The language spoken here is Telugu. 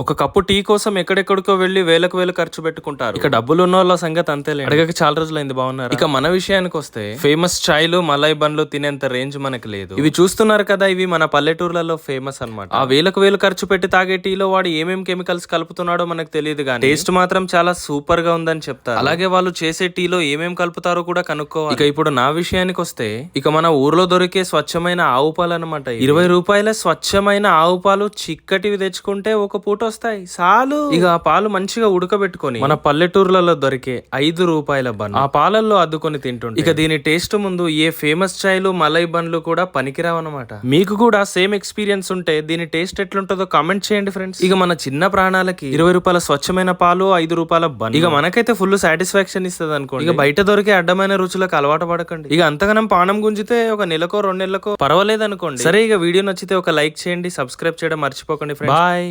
ఒక కప్పు టీ కోసం ఎక్కడెక్కడికో వెళ్ళి వేలకు వేలు ఖర్చు పెట్టుకుంటారు. ఇక డబ్బులు ఉన్న వాళ్ళ సంగతి అంతేలే. అడగక చాలా రోజులైంది బాగున్నారు ఇక మన విషయానికి వస్తే ఫేమస్ చాయ్లు మలై బండ్లు తినేంత రేంజ్ మనకి లేదు. ఇవి చూస్తున్నారు కదా ఇవి మన పల్లెటూర్లలో ఫేమస్ అన్నమాట. ఆ వేలకు వేలు ఖర్చు పెట్టి తాగే టీలో వాడు ఏమేం కెమికల్స్ కలుపుతున్నాడో మనకు తెలియదు కానీ టేస్ట్ మాత్రం చాలా సూపర్గా ఉందని చెప్తారు. అలాగే వాళ్ళు చేసే టీలో ఏమేం కలుపుతారో కూడా కనుక్కోవాలి. ఇక ఇప్పుడు నా విషయానికి వస్తే ఇక మన ఊర్లో దొరికే స్వచ్ఛమైన ఆవు పాలు అనమాట ఇరవై రూపాయల స్వచ్ఛమైన ఆవు పాలు చిక్కటివి తెచ్చుకుంటే ఒక పూట వస్తాయి. చాలు. ఇక ఆ పాలు మంచిగా ఉడకబెట్టుకొని మన పల్లెటూర్లలో దొరికే ఐదు రూపాయల బన్ ఆ పాలల్లో అద్దుకొని తింటుంటే ఇక దీని టేస్ట్ ముందు ఏ ఫేమస్ చాయ్లు మలై బండ్లు కూడా పనికిరావు అనమాట మీకు కూడా సేమ్ ఎక్స్పీరియన్స్ ఉంటే దీని టేస్ట్ ఎట్లుంటుందో కామెంట్ చేయండి ఫ్రెండ్స్. ఇక మన చిన్న ప్రాణాలకి ఇరవై రూపాయల స్వచ్ఛమైన పాలు ఐదు రూపాయల బన్. ఇక మనకైతే ఫుల్ సాటిస్ఫాక్షన్ ఇస్తుంది అనుకోండి ఇక బయట దొరికే అడ్డమైన రుచులకు అలవాటు పడకండి. ఇక అంతగానం పానం గుంజితే ఒక నెలకో రెండు నెలలకో పర్వాలేదు అనుకోండి సరే ఇక వీడియో నచ్చితే ఒక లైక్ చేయండి సబ్స్క్రైబ్ చేయడం మర్చిపోకండి ఫ్రెండ్స్. బాయ్.